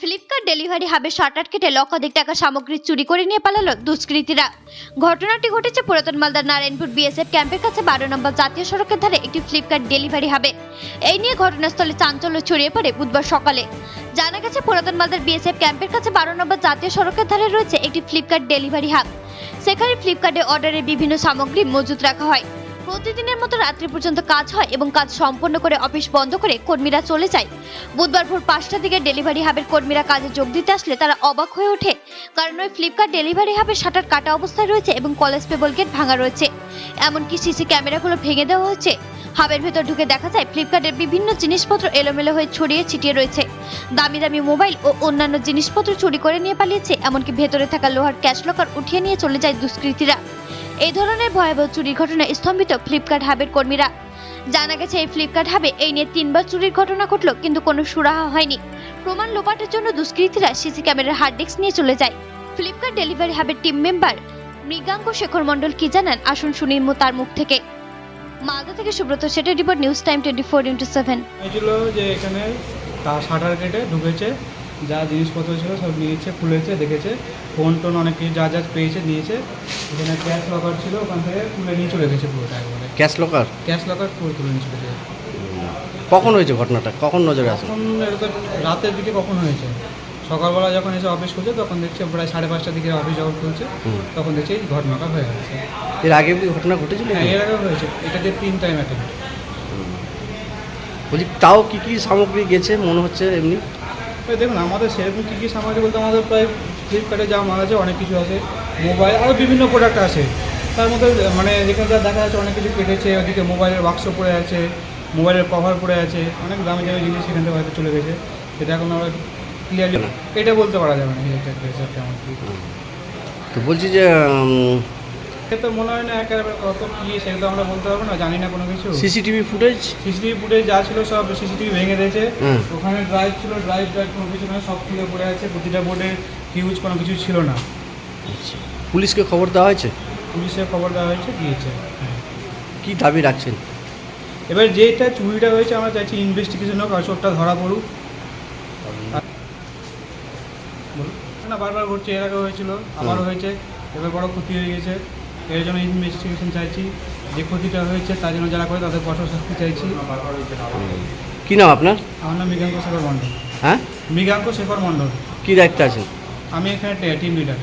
Flipkart delivery হাবে shutter কেটে লক্ষাধিক টাকা সামগ্রী চুরি করে নিয়ে পালালো দুষ্কৃতীরা। ঘটনাটি ঘটেছে পুরাতন মালদার নারায়ণপুর বিএসএফ ক্যাম্পের কাছে বারো নম্বর জাতীয় সড়কের ধারে একটি ফ্লিপকার্ট ডেলিভারি হাবে। এই নিয়ে ঘটনাস্থলে চাঞ্চল্য ছড়িয়ে পড়ে বুধবার সকালে। জানা গেছে, পুরাতন মালদার বিএসএফ ক্যাম্পের কাছে বারো নম্বর জাতীয় সড়কের ধারে রয়েছে একটি ফ্লিপকার্ট ডেলিভারি হাব। সেখানে ফ্লিপকার্টে অর্ডারের বিভিন্ন সামগ্রী মজুত রাখা হয়। প্রতিদিনের মতো রাত্রি পর্যন্ত কাজ হয় এবং কাজ সম্পন্ন করে অফিস বন্ধ করে কর্মীরা চলে যায়। বুধবার ভোর পাঁচটার দিকে ডেলিভারি হাবের কর্মীরা কাজে যোগ দিতে আসলে তারা অবাক হয়ে ওঠে, কারণ ওই ফ্লিপকার্ট ডেলিভারি হাবের শাটার কাটা অবস্থায় রয়েছে এবং কলেজ পেবল গেট ভাঙা রয়েছে। এমনকি সিসি ক্যামেরাগুলো ভেঙে দেওয়া হয়েছে। হাবের ভেতর ঢুকে দেখা যায় ফ্লিপকার্টের বিভিন্ন জিনিসপত্র এলোমেলো হয়ে ছড়িয়ে ছিটিয়ে রয়েছে। দামি দামি মোবাইল ও অন্যান্য জিনিসপত্র চুরি করে নিয়ে পালিয়েছে, এমনকি ভেতরে থাকা লোহার ক্যাশ লকার উঠিয়ে নিয়ে চলে যায় দুষ্কৃতীরা। এই ধরনের ভয়াবহ চুরির ঘটনায় স্তম্ভিত ফ্লিপকার্ট হাবের কর্মীরা। জানা গেছে, এই ফ্লিপকার্ট হাবে এই নিয়ে তিনবার চুরির ঘটনা ঘটলো, কিন্তু কোনো সুরাহা হয়নি। প্রমাণ লোপাটের জন্য দুষ্কৃতীরা সিসি ক্যামেরার হার্ড ডিস্ক নিয়ে চলে যায়। ফ্লিপকার্ট ডেলিভারি হাবের টিম মেম্বার মৃগাঙ্ক শেখর মণ্ডল কি জানান? আসুন শুনি তার মুখ থেকে। মালদা থেকে সুব্রত সেটের report news time twenty four into seven যে এখানে তার শাটার কেটে ঢুকেছে। যা জিনিসপত্র ছিল সব নিয়েছে খুলেছে দেখেছে। ফোন টোন অনেক কিছু যা যা পেয়েছে নিয়েছে। এখানে ক্যাশ লকার ছিল ওখান থেকে তুলে নিয়ে চলে গেছে পুরোটা একবারে। ক্যাশ লকার ক্যাশ লকার পুরো তুলে নিয়ে চলে গেছে। কখন হয়েছে ঘটনাটা? কখন নজরে আসে এখন এটা তো রাতের দিকে কখন হয়েছে? সকালবেলা যখন এসে অফিস খুলছে তখন দেখছি প্রায় সাড়ে পাঁচটার দিকে অফিস যখন খুলছে তখন দেখছি এই ঘটনাটা হয়ে গেছে। এর আগে কি ঘটনা ঘটেছিল হ্যাঁ এর আগে হয়েছে। এটা যে তিন টাইম অ্যাটেন্ড বলছি তাও কি কি সামগ্রী গেছে মনে হচ্ছে এমনি? দেখুন আমাদের সেরকম কী কী সামগ্রী বলতে আমাদের প্রায় ফ্লিপকার্টে যা মাল আছে অনেক কিছু আছে। মোবাইল আরও বিভিন্ন প্রোডাক্ট আছে। তার মধ্যে মানে যেখানে যা দেখা যাচ্ছে অনেক কিছু কেটেছে। ওদিকে মোবাইলের বাক্স পড়ে আছে মোবাইলের কভার পড়ে আছে। অনেক দামি দামি জিনিস সেখান থেকে হয়তো চলে গেছে। সেটা এখন আমরা ক্লিয়ারলি এটা বলতে পারা যাবে না। তো বলছি যে সে তো মনে হয় না একেবারে কত কী সেগুলো আমরা বলতে পারব না জানি না কোনো কিছু। CCTV footage? সিসিটিভি ফুটেজ যা ছিল সব সিসিটিভি ভেঙে দিয়েছে। ওখানে ড্রাইভ ছিল ড্রাইভ ড্রাইভ কোনো কিছু না সব খুলে পড়ে আছে প্রতিটা বোর্ডে হিউজ কোনো কিছু ছিল না। পুলিশকে খবর দেওয়া হয়েছে? পুলিশের খবর দেওয়া হয়েছে দিয়েছে হ্যাঁ। কি দাবি রাখছেন? এবার যেটা চুরিটা হয়েছে আমরা চাইছি ইনভেস্টিগেশন হোক আসরটা ধরা পড়ুক। না বারবার ঘটছে এর আগে হয়েছিল আবারও হয়েছে এবার বড় ক্ষতি হয়ে গেছে। এর জন্য ইনভেস্টিগেশন চাইছি। যে ক্ষতিটা হয়েছে তার জন্য যারা করে তাদের কঠোর শাস্তি চাইছি। কি নাম আপনার? আমার নাম মৃগাঙ্ক শেখর মণ্ডল। হ্যাঁ? মৃগাঙ্ক শেখর মণ্ডল। কি দায়িত্ব আছে আমি এখানে টিম লিডার